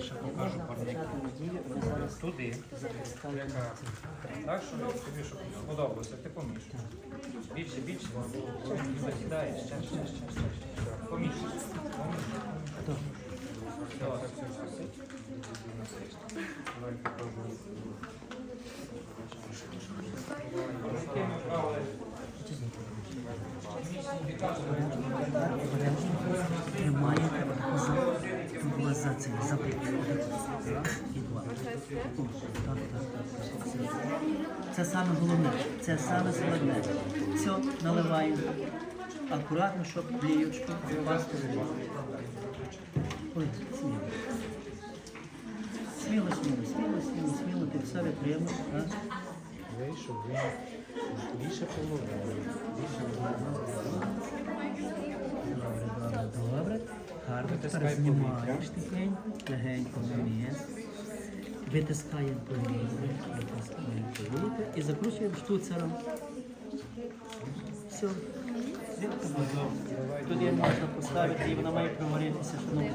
я ще покажу парник. Туди. Прекрасно. Так, що тобі щоб сподобалося, ти помішуєш. Більше, більше. Засідаєш, ще, ще, ще, ще, ще. Помішуєш. Добре. Тримає за, була за цим, за І два. Так, так, так, так. Це саме головне, це саме складне. Все, наливаємо. Акуратно, щоб ліючку пасту. Ой, сміло. Сміло, сміло, сміло, сміло, сміло, ти все витримав. так? Вийшов він більше половини. Добре, добре, добре. Гарно тепер знімаєш тихенько, легенько вниз. Витискаємо витискаємо і закручуємо штуцером. Все. Тут її можна поставити і вона має проваритися, воно